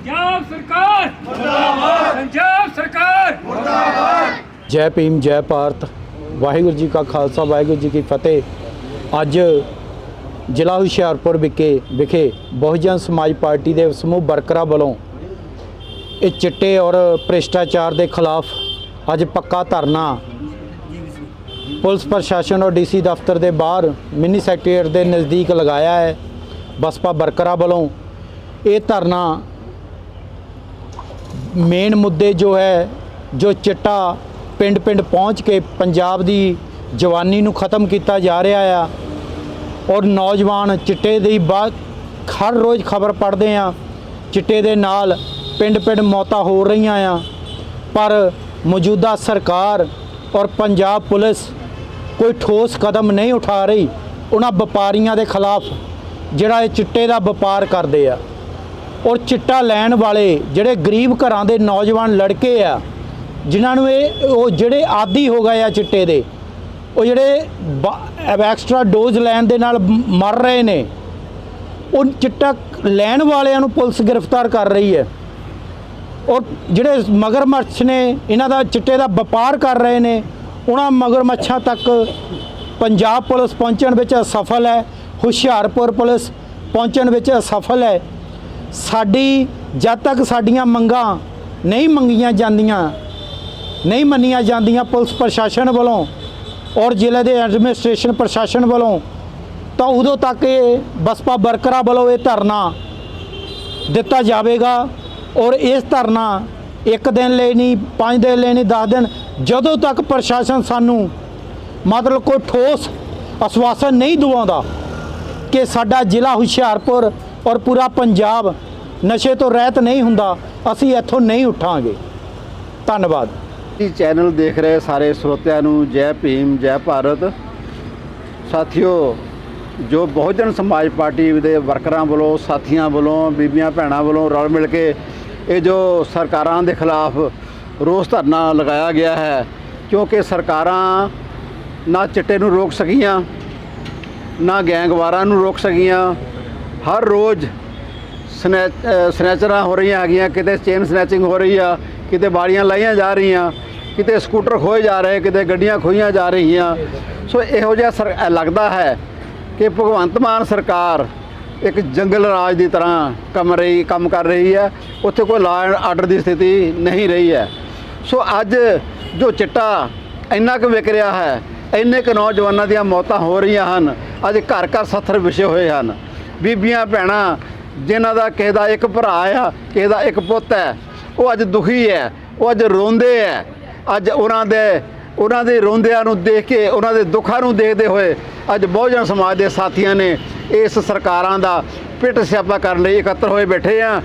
ਪੰਜਾਬ ਸਰਕਾਰ! ਮੁਰਦਾਬਾਦ! ਪੰਜਾਬ ਸਰਕਾਰ! ਜੈ ਭੀਮ ਜੈ ਭਾਰਤ। ਵਾਹਿਗੁਰੂ ਜੀ ਕਾ ਖਾਲਸਾ ਵਾਹਿਗੁਰੂ ਜੀ ਕੀ ਫਤਿਹ। ਅੱਜ ਜ਼ਿਲ੍ਹਾ ਹੁਸ਼ਿਆਰਪੁਰ ਵਿਖੇ ਵਿਖੇ ਬਹੁਜਨ ਸਮਾਜ ਪਾਰਟੀ ਦੇ ਸਮੂਹ ਵਰਕਰਾਂ ਵੱਲੋਂ ਇਹ ਚਿੱਟੇ ਔਰ ਭ੍ਰਿਸ਼ਟਾਚਾਰ ਦੇ ਖਿਲਾਫ ਅੱਜ ਪੱਕਾ ਧਰਨਾ ਪੁਲਿਸ ਪ੍ਰਸ਼ਾਸਨ ਔਰ ਡੀਸੀ ਦਫ਼ਤਰ ਦੇ ਬਾਹਰ ਮਿੰਨੀ ਸੈਕਟਰੀਏਟ ਦੇ ਨਜ਼ਦੀਕ ਲਗਾਇਆ ਹੈ। ਬਸਪਾ ਵਰਕਰਾਂ ਵੱਲੋਂ ਇਹ ਧਰਨਾ ਮੇਨ ਮੁੱਦੇ ਜੋ ਹੈ, ਜੋ ਚਿੱਟਾ ਪਿੰਡ-ਪਿੰਡ ਪਹੁੰਚ ਕੇ ਪੰਜਾਬ ਦੀ ਜਵਾਨੀ ਨੂੰ ਖਤਮ ਕੀਤਾ ਜਾ ਰਿਹਾ ਆ ਔਰ ਨੌਜਵਾਨ ਚਿੱਟੇ ਦੀ ਬਾਤ ਹਰ ਰੋਜ਼ ਖਬਰ ਪੜ੍ਹਦੇ ਆ, ਚਿੱਟੇ ਦੇ ਨਾਲ ਪਿੰਡ-ਪਿੰਡ ਮੌਤਾਂ ਹੋ ਰਹੀਆਂ ਆ, ਪਰ ਮੌਜੂਦਾ ਸਰਕਾਰ ਔਰ ਪੰਜਾਬ ਪੁਲਿਸ ਕੋਈ ਠੋਸ ਕਦਮ ਨਹੀਂ ਉਠਾ ਰਹੀ, ਉਹਨਾਂ ਵਪਾਰੀਆਂ ਦੇ ਖਿਲਾਫ ਜਿਹੜਾ ਇਹ ਚਿੱਟੇ ਦਾ ਵਪਾਰ ਕਰਦੇ ਆ। ਔਰ ਚਿੱਟਾ ਲੈਣ ਵਾਲੇ ਜਿਹੜੇ ਗਰੀਬ ਘਰਾਂ ਦੇ ਨੌਜਵਾਨ ਲੜਕੇ ਆ, ਜਿਨ੍ਹਾਂ ਨੂੰ ਇਹ, ਉਹ ਜਿਹੜੇ ਆਦੀ ਹੋ ਗਏ ਆ ਚਿੱਟੇ ਦੇ, ਉਹ ਜਿਹੜੇ ਐਕਸਟਰਾ ਡੋਜ਼ ਲੈਣ ਦੇ ਨਾਲ ਮਰ ਰਹੇ ਨੇ, ਉਹ ਚਿੱਟਾ ਲੈਣ ਵਾਲਿਆਂ ਨੂੰ ਪੁਲਿਸ ਗ੍ਰਿਫਤਾਰ ਕਰ ਰਹੀ ਹੈ। ਔਰ ਜਿਹੜੇ ਮਗਰਮੱਛ ਨੇ, ਇਹਨਾਂ ਦਾ ਚਿੱਟੇ ਦਾ ਵਪਾਰ ਕਰ ਰਹੇ ਨੇ, ਉਹਨਾਂ ਮਗਰਮੱਛਾਂ ਤੱਕ ਪੰਜਾਬ ਪੁਲਿਸ ਪਹੁੰਚਣ ਵਿੱਚ ਅਸਫਲ ਹੈ, ਹੁਸ਼ਿਆਰਪੁਰ ਪੁਲਿਸ ਪਹੁੰਚਣ ਵਿੱਚ ਅਸਫਲ ਹੈ ਸਾਡੀ ਜਦ ਤੱਕ ਸਾਡੀਆਂ ਮੰਗਾਂ ਨਹੀਂ ਮੰਗੀਆਂ ਜਾਂਦੀਆਂ, ਨਹੀਂ ਮੰਨੀਆਂ ਜਾਂਦੀਆਂ ਪੁਲਿਸ ਪ੍ਰਸ਼ਾਸਨ ਵੱਲੋਂ ਔਰ ਜ਼ਿਲ੍ਹੇ ਦੇ ਐਡਮਿਨਿਸਟ੍ਰੇਸ਼ਨ ਪ੍ਰਸ਼ਾਸਨ ਵੱਲੋਂ, ਤਾਂ ਉਦੋਂ ਤੱਕ ਇਹ ਬਸਪਾ ਵਰਕਰਾਂ ਵੱਲੋਂ ਇਹ ਧਰਨਾ ਦਿੱਤਾ ਜਾਵੇਗਾ ਔਰ ਇਸ ਧਰਨਾ ਇੱਕ ਦਿਨ ਲਈ ਨਹੀਂ, ਪੰਜ ਦਿਨ ਲਈ ਨਹੀਂ 10 ਦਿਨ, ਜਦੋਂ ਤੱਕ ਪ੍ਰਸ਼ਾਸਨ ਸਾਨੂੰ ਮਤਲਬ ਕੋਈ ਠੋਸ ਅਸ਼ਵਾਸਨ ਨਹੀਂ ਦਿਵਾਉਂਦਾ ਕਿ ਸਾਡਾ ਜ਼ਿਲ੍ਹਾ ਹੁਸ਼ਿਆਰਪੁਰ ਔਰ ਪੂਰਾ ਪੰਜਾਬ ਨਸ਼ੇ ਤੋਂ ਰਹਿਤ ਨਹੀਂ ਹੁੰਦਾ, ਅਸੀਂ ਇੱਥੋਂ ਨਹੀਂ ਉੱਠਾਂਗੇ। ਧੰਨਵਾਦ। ਜੀ, ਚੈਨਲ ਦੇਖ ਰਹੇ ਸਾਰੇ ਸਰੋਤਿਆਂ ਨੂੰ, ਜੈ ਭੀਮ, ਜੈ ਭਾਰਤ। ਸਾਥੀਓ, ਜੋ ਬਹੁਜਨ ਸਮਾਜ ਪਾਰਟੀ ਦੇ ਵਰਕਰਾਂ ਵੱਲੋਂ, ਸਾਥੀਆਂ ਵੱਲੋਂ, ਬੀਬੀਆਂ ਭੈਣਾਂ ਵੱਲੋਂ ਰਲ ਮਿਲ ਕੇ ਇਹ ਜੋ ਸਰਕਾਰਾਂ ਦੇ ਖਿਲਾਫ ਰੋਸ ਧਰਨਾ ਲਗਾਇਆ ਗਿਆ ਹੈ, ਕਿਉਂਕਿ ਸਰਕਾਰਾਂ ਨਾ ਚਿੱਟੇ ਨੂੰ ਰੋਕ ਸਕੀਆਂ, ਨਾ ਗੈਂਗਵਾਰਾਂ ਨੂੰ ਰੋਕ ਸਕੀਆਂ ਹਰ ਰੋਜ਼ ਸਨੈ ਸਨੈਚਰਾਂ ਹੋ ਰਹੀਆਂ ਹੈਗੀਆਂ, ਕਿਤੇ ਚੇਨ ਸਨੈਚਿੰਗ ਹੋ ਰਹੀ ਆ, ਕਿਤੇ ਬਾੜੀਆਂ ਲਾਈਆਂ ਜਾ ਰਹੀਆਂ, ਕਿਤੇ ਸਕੂਟਰ ਖੋਏ ਜਾ ਰਹੇ, ਕਿਤੇ ਗੱਡੀਆਂ ਖੋਈਆਂ ਜਾ ਰਹੀਆਂ। ਸੋ ਇਹੋ ਜਿਹਾ ਸਰ ਲੱਗਦਾ ਹੈ ਕਿ ਭਗਵੰਤ ਮਾਨ ਸਰਕਾਰ ਇੱਕ ਜੰਗਲ ਰਾਜ ਦੀ ਤਰ੍ਹਾਂ ਕੰਮ ਰਹੀ, ਕੰਮ ਕਰ ਰਹੀ ਹੈ। ਉੱਥੇ ਕੋਈ ਲਾ ਐਂਡ ਆਰਡਰ ਦੀ ਸਥਿਤੀ ਨਹੀਂ ਰਹੀ ਹੈ। ਸੋ ਅੱਜ ਜੋ ਚਿੱਟਾ ਇੰਨਾ ਕੁ ਵਿਕ ਰਿਹਾ ਹੈ, ਇੰਨੇ ਕੁ ਨੌਜਵਾਨਾਂ ਦੀਆਂ ਮੌਤਾਂ ਹੋ ਰਹੀਆਂ ਹਨ, ਅੱਜ ਘਰ ਘਰ ਸੱਥਰ ਵਿਛੇ ਹੋਏ ਹਨ। ਬੀਬੀਆਂ ਭੈਣਾਂ, ਜਿਨ੍ਹਾਂ ਦਾ ਕਿਸੇ ਦਾ ਇੱਕ ਭਰਾ ਆ, ਕਿਸੇ ਦਾ ਇੱਕ ਪੁੱਤ ਹੈ ਉਹ ਅੱਜ ਦੁਖੀ ਹੈ ਉਹ ਅੱਜ ਰੋਂਦੇ ਹੈ ਅੱਜ ਉਹਨਾਂ ਦੇ ਉਹਨਾਂ ਦੇ ਰੋਂਦਿਆਂ ਨੂੰ ਦੇਖ ਕੇ, ਉਹਨਾਂ ਦੇ ਦੁੱਖਾਂ ਨੂੰ ਦੇਖਦੇ ਹੋਏ ਅੱਜ ਬਹੁਜਨ ਸਮਾਜ ਦੇ ਸਾਥੀਆਂ ਨੇ ਇਸ ਸਰਕਾਰਾਂ ਦਾ ਪਿੱਟ ਸਿਆਪਾ ਕਰਨ ਲਈ ਇਕੱਤਰ ਹੋਏ ਬੈਠੇ ਆ।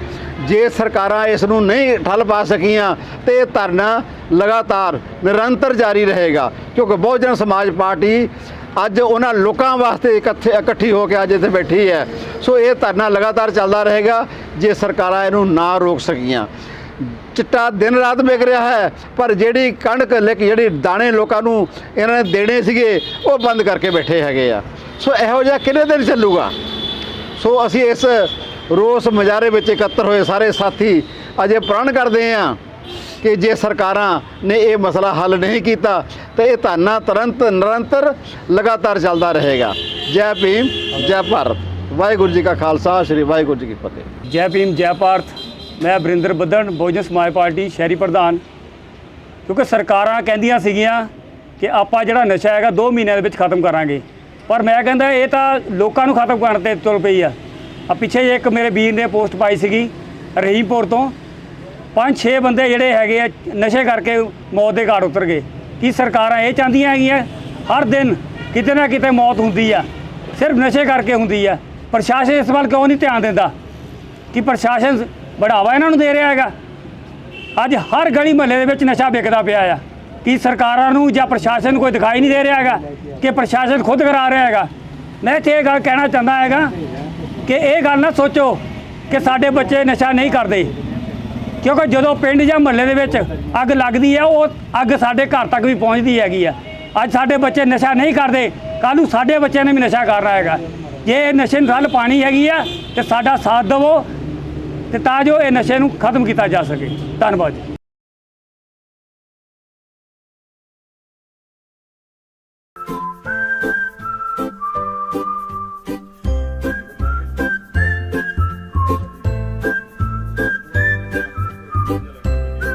ਜੇ ਸਰਕਾਰਾਂ ਇਸ ਨੂੰ ਨਹੀਂ ਠੱਲ ਪਾ ਸਕੀਆਂ, ਤੇ ਇਹ ਧਰਨਾ ਲਗਾਤਾਰ ਨਿਰੰਤਰ ਜਾਰੀ ਰਹੇਗਾ, ਕਿਉਂਕਿ ਬਹੁਜਨ ਸਮਾਜ ਪਾਰਟੀ ਅੱਜ ਉਹਨਾਂ ਲੋਕਾਂ ਵਾਸਤੇ ਇਕੱਠੇ ਇਕੱਠੀ ਹੋ ਕੇ ਅੱਜ ਇੱਥੇ ਬੈਠੀ ਹੈ। ਸੋ ਇਹ ਧਰਨਾ ਲਗਾਤਾਰ ਚੱਲਦਾ ਰਹੇਗਾ, ਜੇ ਸਰਕਾਰਾਂ ਇਹਨੂੰ ਨਾ ਰੋਕ ਸਕੀਆਂ। ਚਿੱਟਾ ਦਿਨ ਰਾਤ ਵਿਕ ਰਿਹਾ ਹੈ, ਪਰ ਜਿਹੜੀ ਕਣਕ ਲਿਕ ਜਿਹੜੀ ਦਾਣੇ ਲੋਕਾਂ ਨੂੰ ਇਹਨਾਂ ਨੇ ਦੇਣੇ ਸੀਗੇ, ਉਹ ਬੰਦ ਕਰਕੇ ਬੈਠੇ ਹੈਗੇ ਆ। ਸੋ ਇਹੋ ਜਿਹਾ ਕਿੰਨੇ ਦਿਨ ਚੱਲੂਗਾ? ਸੋ ਅਸੀਂ ਇਸ ਰੋਸ ਮੁਜ਼ਾਹਰੇ ਵਿੱਚ ਇਕੱਤਰ ਹੋਏ ਸਾਰੇ ਸਾਥੀ ਅਜੇ ਪ੍ਰਣ ਕਰਦੇ ਹਾਂ ਕਿ ਜੇ ਸਰਕਾਰਾਂ ਨੇ ਇਹ ਮਸਲਾ ਹੱਲ ਨਹੀਂ ਕੀਤਾ ਤਾਂ ਇਹ ਧਰਨਾ ਤੁਰੰਤ, ਨਿਰੰਤਰ ਲਗਾਤਾਰ ਚੱਲਦਾ ਰਹੇਗਾ। ਜੈ ਭੀਮ, ਜੈ ਭਾਰਤ। ਵਾਹਿਗੁਰੂ ਜੀ ਕਾ ਖਾਲਸਾ, ਸ੍ਰੀ ਵਾਹਿਗੁਰੂ ਜੀ ਕੀ ਫਤਿਹ। ਜੈ ਭੀਮ, ਜੈ ਭਾਰਤ। ਮੈਂ ਬਰਿੰਦਰ ਬੱਦਣ ਬਹੁਜਨ ਸਮਾਜ ਪਾਰਟੀ ਸ਼ਹਿਰੀ ਪ੍ਰਧਾਨ। ਕਿਉਂਕਿ ਸਰਕਾਰਾਂ ਕਹਿੰਦੀਆਂ ਸੀਗੀਆਂ ਕਿ ਆਪਾਂ ਜਿਹੜਾ ਨਸ਼ਾ ਹੈਗਾ 2 ਮਹੀਨਿਆਂ ਦੇ ਵਿੱਚ ਖਤਮ ਕਰਾਂਗੇ। ਪਰ ਮੈਂ ਕਹਿੰਦਾ ਇਹ ਤਾਂ ਲੋਕਾਂ ਨੂੰ ਖਤਮ ਕਰਨ ਤੇ ਤੁਰ ਪਈ ਆ। ਆ ਪਿੱਛੇ ਜੇ ਇੱਕ ਮੇਰੇ ਵੀਰ ਨੇ ਪੋਸਟ ਪਾਈ ਸੀਗੀ ਰਹੀਮਪੁਰ ਤੋਂ। ਪੰਜ ਛੇ ਬੰਦੇ ਜਿਹੜੇ ਹੈਗੇ ਆ, ਨਸ਼ੇ ਕਰਕੇ ਮੌਤ ਦੇ ਘਾਟ ਉਤਰ ਗਏ। ਕਿ ਸਰਕਾਰਾਂ ਇਹ ਚਾਹੁੰਦੀਆਂ ਹੈਗੀਆਂ? ਹਰ ਦਿਨ ਕਿਤੇ ਨਾ ਕਿਤੇ ਮੌਤ ਹੁੰਦੀ ਆ। ਸਿਰਫ ਨਸ਼ੇ ਕਰਕੇ ਹੁੰਦੀ ਆ। ਪ੍ਰਸ਼ਾਸਨ ਇਸ ਵੱਲ ਕਿਉਂ ਨਹੀਂ ਧਿਆਨ ਦਿੰਦਾ? ਕਿ ਪ੍ਰਸ਼ਾਸਨ ਬੜਾਵਾ ਇਹਨਾਂ ਨੂੰ ਦੇ ਰਿਹਾ ਹੈਗਾ? ਅੱਜ ਹਰ ਗਲੀ ਮਹੱਲੇ ਦੇ ਵਿੱਚ ਨਸ਼ਾ ਵਿਕਦਾ ਪਿਆ ਆ। ਕਿ ਸਰਕਾਰਾਂ ਨੂੰ ਜਾਂ ਪ੍ਰਸ਼ਾਸਨ ਨੂੰ ਕੋਈ ਦਿਖਾਈ ਨਹੀਂ ਦੇ ਰਿਹਾ ਹੈਗਾ ਕਿ ਪ੍ਰਸ਼ਾਸਨ ਖੁਦ ਕਰਾ ਰਿਹਾ ਹੈਗਾ? ਮੈਂ ਇੱਥੇ ਇਹ ਗੱਲ ਕਹਿਣਾ ਚਾਹੁੰਦਾ ਹੈਗਾ ਕਿ ਇਹ ਗੱਲ ਨਾ ਸੋਚੋ ਕਿ ਸਾਡੇ ਬੱਚੇ ਨਸ਼ਾ ਨਹੀਂ ਕਰਦੇ। ਕਿਉਂਕਿ ਜਦੋਂ ਪਿੰਡ ਜਾਂ ਮਹੱਲੇ ਦੇ ਵਿੱਚ ਅੱਗ ਲੱਗਦੀ ਹੈ ਉਹ ਅੱਗ ਸਾਡੇ ਘਰ ਤੱਕ ਵੀ ਪਹੁੰਚਦੀ ਹੈਗੀ ਆ। ਅੱਜ ਸਾਡੇ ਬੱਚੇ ਨਸ਼ਾ ਨਹੀਂ ਕਰਦੇ ਕੱਲ ਨੂੰ ਸਾਡੇ ਬੱਚਿਆਂ ਨੇ ਵੀ ਨਸ਼ਾ ਕਰਨਾ ਹੈਗਾ। ਜੇ ਇਹ ਨਸ਼ੇ ਨੂੰ ਠੱਲ ਪਾਣੀ ਹੈਗੀ ਆ, ਤੇ ਸਾਡਾ ਸਾਥ ਦੇਵੋ, ਤੇ ਤਾਂ ਜੋ ਇਹ ਨਸ਼ੇ ਨੂੰ ਖਤਮ ਕੀਤਾ ਜਾ ਸਕੇ। ਧੰਨਵਾਦ ਜੀ।